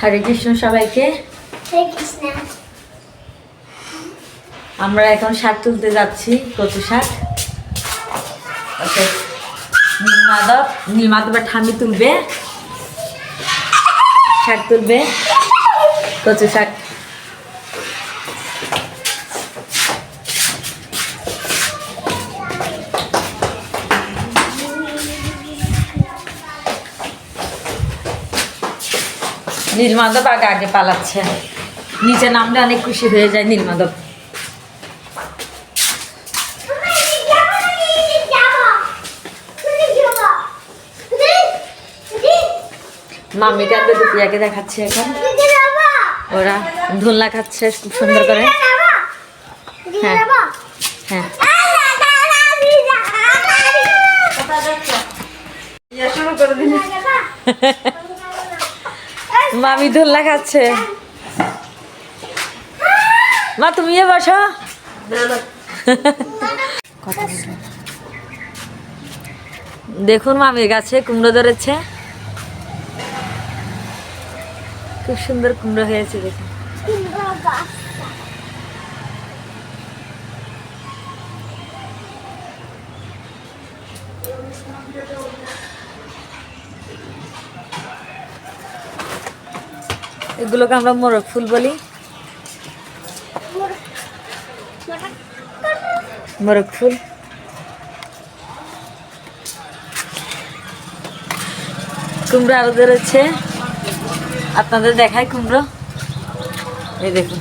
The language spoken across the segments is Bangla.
হরে কৃষ্ণ সবাইকে। আমরা এখন শাক তুলতে যাচ্ছি কচু শাক। নীলমাধব নীলমাধবের ঠামি তুলবে। শাক তুলবে কচু শাক। নীলমাধব আগে আগে পালাচ্ছে। নিচে নামলে অনেক খুশি হয়ে যায় নীলমাধব। মাম্মিকে আর দুপিয়াকে দেখাচ্ছি এখন। ওরা ধুলনা খাচ্ছে খুব সুন্দর করে। হ্যাঁ হ্যাঁ। মামি ধুলনা খাচ্ছে। মা, তুমিও বসো। দেখুন মামির গাছে কুমড়ো ধরেছে। খুব সুন্দর কুমড়ো হয়েছে দেখুন। এগুলোকে আমরা মোরগ ফুল বলি। মোরগ ফুল। কুমড়ো আরও ধরেছে। আপনাদের দেখায় কুমড়ো। এই দেখুন।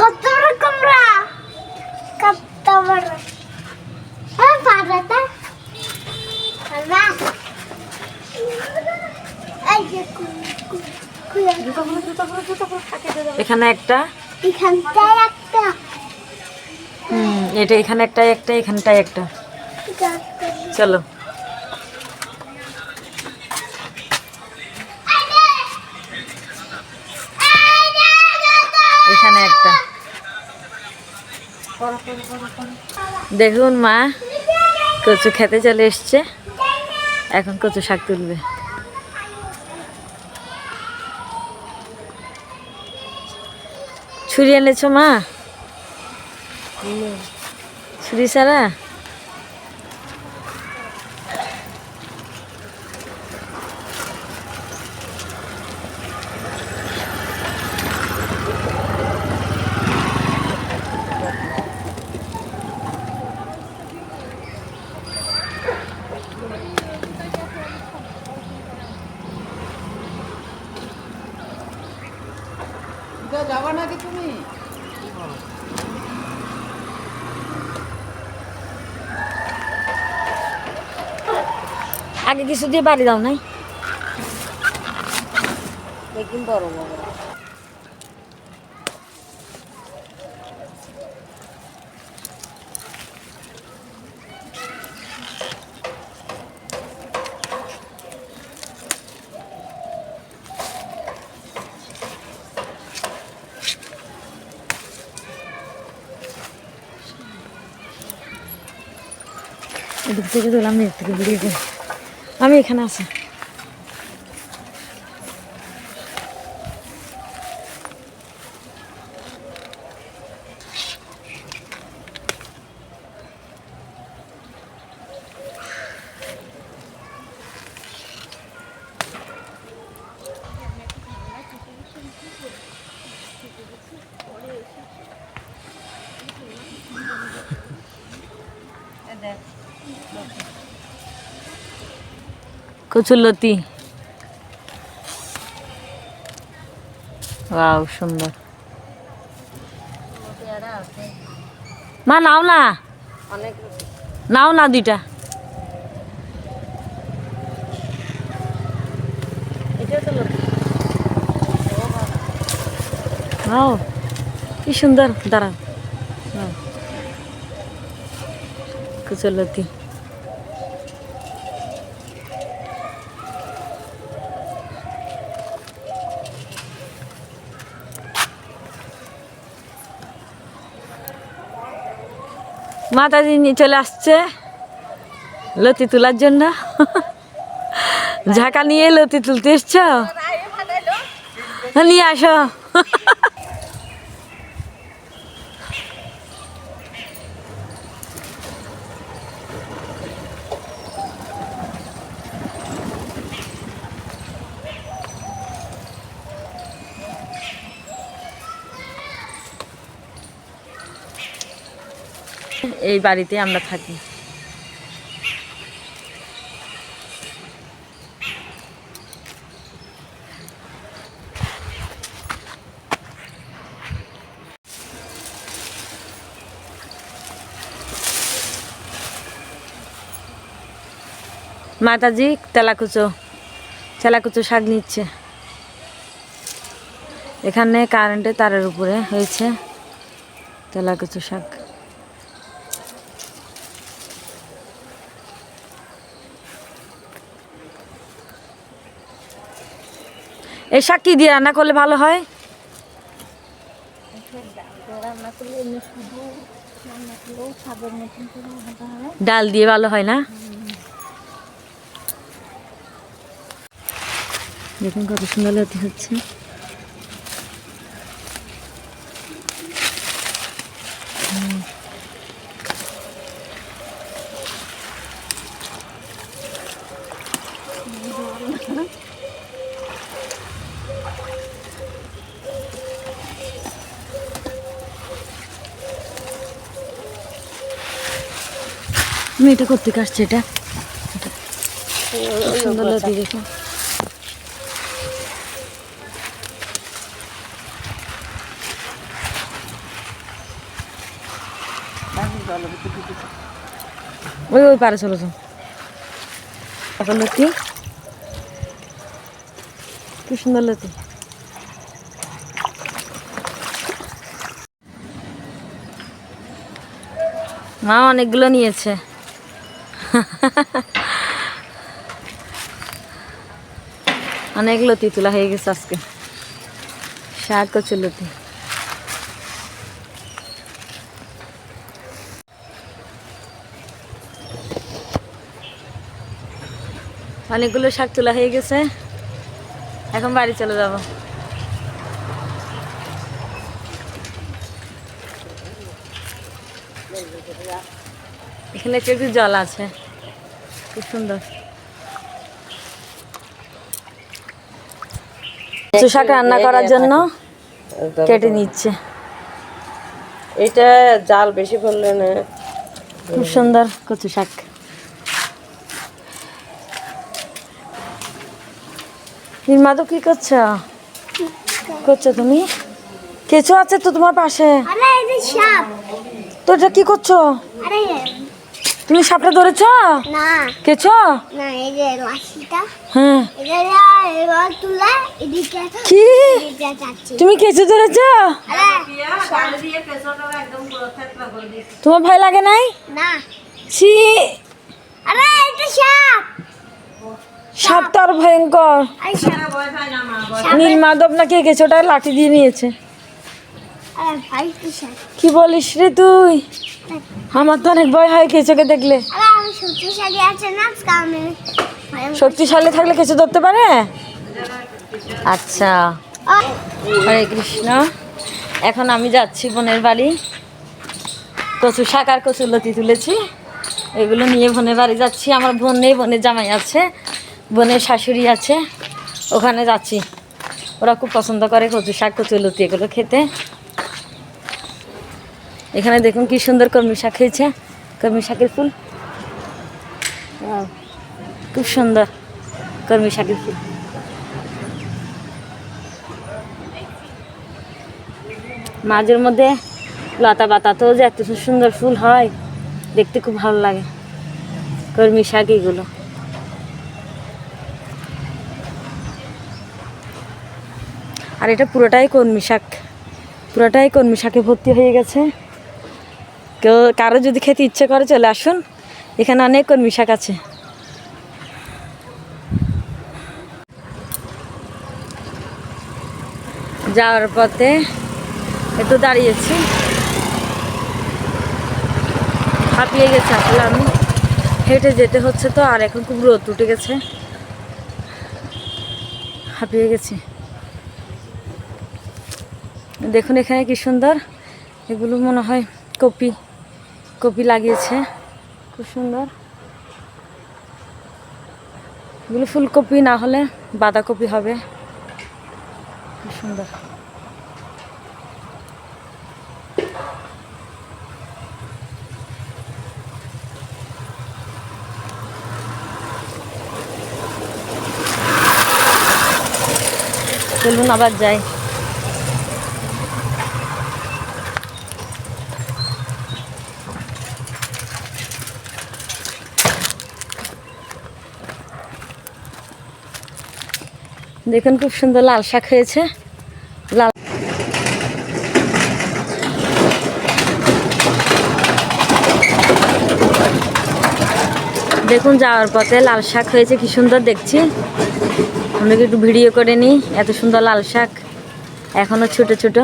কত রকমরা কত বড় হ্যাঁ পারাটা পারা এই যে এখানে একটা? এখানটায় একটা। হুম এটা এখানে একটা একটা। এখানটায় একটা। চলো। এখানে একটা। দেখুন মা কচু খেতে চলে এসছে। এখন কচু শাক তুলবে। ছুরি এনেছো মা? ছুরি সারা আগে কিছু দিয়ে বাড়ি দাও নাই। একদিন বড় বড়। এদিক থেকে দিলাম এদিক থেকে বেরিয়ে আমি এখানে আছি। কচুরলতি। ওয়াও সুন্দর। মা নাও না। নাও না দুইটা। কি সুন্দর নাও। কচুরলতি। মাতাজি নিয়ে চলে আসছে লতি তোলার জন্য। ঝাঁকা নিয়ে লতি তুলতে এসছ? নিয়ে আসো। এই বাড়িতে আমরা থাকি। মাতাজি, তেলাকুচো। তেলাকুচো শাক নিচ্ছে। এখানে কারেন্টের তারের উপরে হয়েছে তেলাকুচো শাক। এই শাক কি দিয়ে রান্না করলে ভালো হয়? ডাল দিয়ে ভালো হয় না? দেখুন কত সুন্দর হচ্ছে। মেয়েটা করতে কাটছে এটা? সুন্দর লতি দেখো। ওই ওই পারে চলো এখন লতি কি সুন্দর লতি মা অনেকগুলো নিয়েছে। অনেক লতি তোলা হয়ে গেছে আজকে। শাক লতি। অনেকগুলো শাক তোলা হয়ে গেছে। এখন বাড়ি চলে যাব। এখানে একটু জল আছে। খুব সুন্দর। কচু শাক রান্না করার জন্য কেটে নিচ্ছে। এটা জাল বেশি পড়লে না। খুব সুন্দর কচু শাক। কি করছ? করছ তুমি? কেঁচো আছে তো তোমার পাশে? তো এটা কি করছ? আরে তুমি সাপটা ধরেছ না কেঁচো না এই যে লাঠিটা হ্যাঁ কি তুমি কেঁচো ধরেছ তোমার ভয় লাগে নাই না ছি আরে এটা সাপ সাপ তো আরও ভয়ঙ্কর নীল মাধব নাকি এই কেঁচোটা লাঠি দিয়ে নিয়েছে কি বলিস রে তুই? আমার তো অনেক ভয় হয় কেঁচোকে দেখলে। শক্তিশালী থাকলে কেঁচো ধরতে পারে? আচ্ছা। হরে কৃষ্ণ। এখন আমি যাচ্ছি বোনের বাড়ি। কচু শাক আর কচু লতি তুলেছি। এগুলো নিয়ে বোনের বাড়ি যাচ্ছি। আমার বোন নেই বোনের জামাই আছে বোনের শাশুড়ি আছে। ওখানে যাচ্ছি। ওরা খুব পছন্দ করে কচু শাক কচু লতি এগুলো খেতে। এখানে দেখুন কি সুন্দর কর্মী শাক হয়েছে কর্মী শাকের ফুল। খুব সুন্দর কর্মী শাকের ফুল। মাঝের মধ্যে লতা পাতাতেও যে এত সুন্দর ফুল হয়, দেখতে খুব ভালো লাগে কর্মী শাক এগুলো। আর এটা পুরোটাই কর্মী শাক, পুরোটাই কর্মী শাকে ভর্তি হয়ে গেছে। কেউ কারও যদি খেতে ইচ্ছে করে চলে আসুন। এখানে অনেক কর্মী শাক আছে। যাওয়ার পথে একটু দাঁড়িয়েছি। হাঁপিয়ে গেছে আসলে আমি। হেঁটে যেতে হচ্ছে তো, আর এখন খুব রোদ উঠে গেছে। হাঁপিয়ে গেছি। দেখুন এখানে কি সুন্দর। এগুলো মনে হয় কপি। কপি লাগিয়েছে। খুব সুন্দর। এগুলো ফুলকপি না হলে বাঁধাকপি হবে। খুব সুন্দর। চলুন আবার যাই। দেখুন খুব সুন্দর লাল শাক হয়েছে। লাল দেখুন যাওয়ার পথে লাল শাক হয়েছে, কি সুন্দর দেখছি। আমি একটু ভিডিও করে নিই, এত সুন্দর লাল শাক। এখনও ছোট ছোট।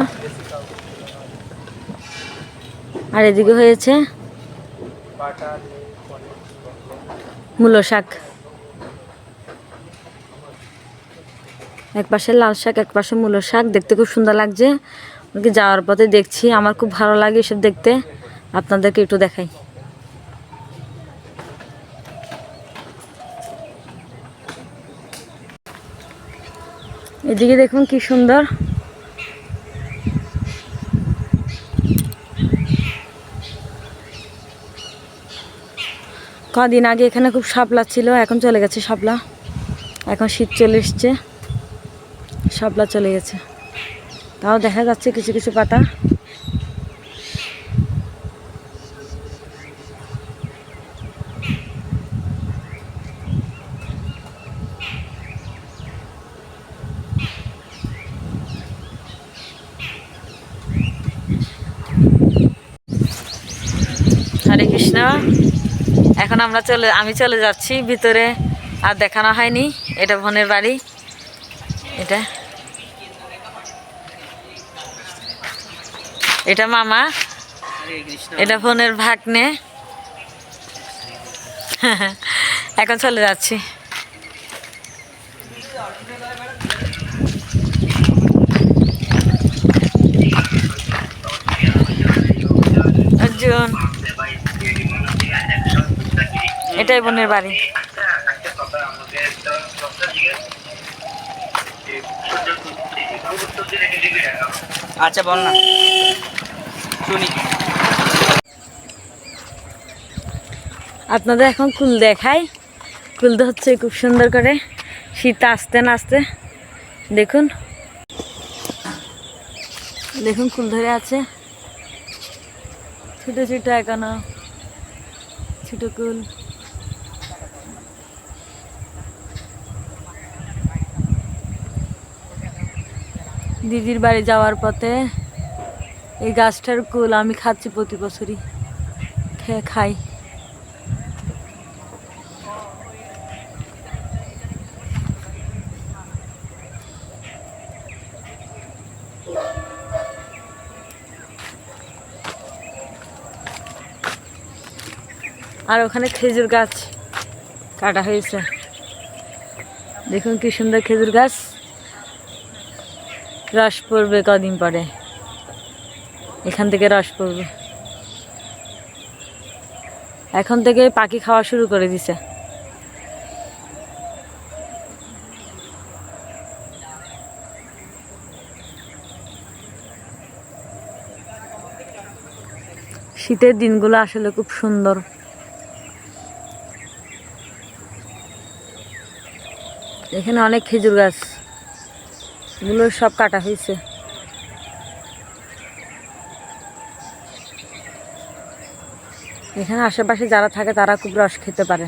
আর এদিকে হয়েছে মূলো শাক। এক পাশে লাল শাক, এক পাশে মূলো শাক। দেখতে খুব সুন্দর লাগছে। ওকে যাওয়ার পথে দেখছি, আমার খুব ভালো লাগে এসব দেখতে। আপনাদেরকে একটু দেখাই। এদিকে দেখুন কি সুন্দর। কদিন আগে এখানে খুব শাপলা ছিল, এখন চলে গেছে শাপলা। এখন শীত চলে এসছে। শাপলা চলে গেছে। তাও দেখা যাচ্ছে কিছু কিছু পাতা। হরে কৃষ্ণ। এখন আমরা চলে আমি চলে যাচ্ছি ভিতরে। আর দেখানো হয়নি। এটা বোনের বাড়ি। এটা? এটা মামা? এটা বোনের ভাগ্নে। এখন চলে যাচ্ছি। এটাই বোনের বাড়ি। আচ্ছা বল না। শুনি। আপনাদের এখন কুল দেখাই। কুল হচ্ছে খুব সুন্দর করে। শীত আসতে না আসতে। দেখুন। দেখুন, কুল ধরে আছে। ছোটো ছোটো এখনও। ছোটো কুল। দিদির বাড়ি যাওয়ার পথে এই গাছটার কুল আমি খাচ্ছি প্রতি বছরই। খেয়ে খাই। আর ওখানে খেজুর গাছ কাটা হয়েছে। দেখুন কি সুন্দর খেজুর গাছ। রস পড়বে কদিন পরে। এখান থেকে রস পড়বে। এখন থেকে পাখি খাওয়া শুরু করে দিছে। শীতের দিনগুলো আসলে খুব সুন্দর। এখানে অনেক খেজুর গাছ। এগুলো সব কাটা হয়েছে এখানে আশেপাশে যারা থাকে তারা খুব রস খেতে পারে।